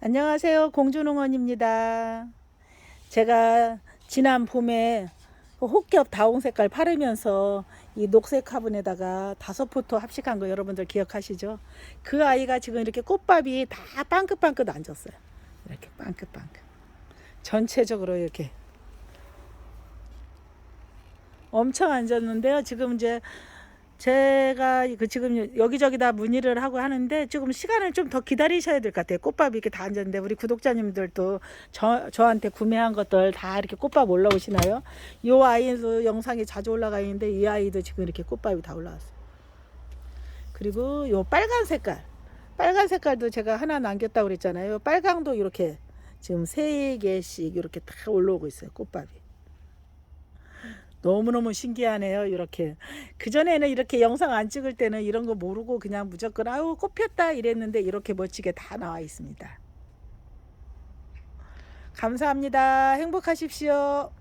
안녕하세요. 공주농원입니다. 제가 지난 봄에 그 혹겹 다홍 색깔 파르면서 이 녹색 화분에다가 다섯 포토 합식한 거 여러분들 기억하시죠? 그 아이가 지금 이렇게 꽃밥이 다 빵긋빵긋 앉았어요. 이렇게 빵긋빵긋. 전체적으로 이렇게 엄청 앉았는데요. 지금 이제 제가 그 지금 여기저기 다 문의를 하고 하는데 조금 시간을 좀 더 기다리셔야 될 것 같아요. 꽃밥이 이렇게 다 앉았는데 우리 구독자님들도 저, 저한테 구매한 것들 다 이렇게 꽃밥 올라오시나요? 이 아이도 영상이 자주 올라가 있는데 이 아이도 지금 이렇게 꽃밥이 다 올라왔어요. 그리고 요 빨간 색깔, 빨간 색깔도 제가 하나 남겼다고 그랬잖아요. 빨강도 이렇게 지금 세 개씩 이렇게 다 올라오고 있어요. 꽃밥이. 너무너무 신기하네요. 이렇게. 그전에는 이렇게 영상 안 찍을 때는 이런 거 모르고 그냥 무조건 아우 꽃 폈다 이랬는데 이렇게 멋지게 다 나와 있습니다. 감사합니다. 행복하십시오.